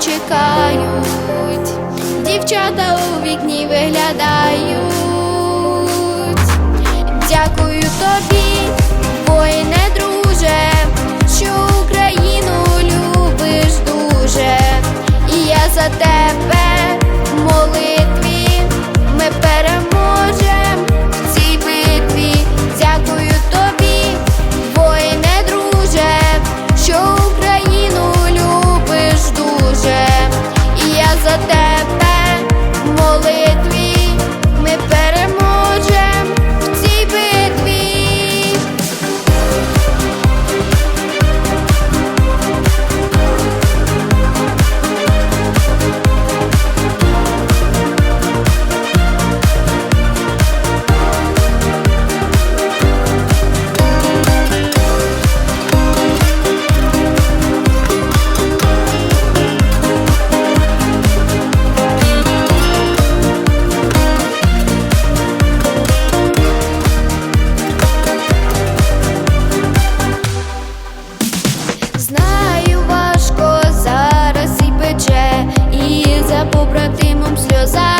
чекають, дівчата у вікні виглядають. Дякую тобі, воїне, друже. Знаю, важко зараз і пече, і за побратимом сльоза.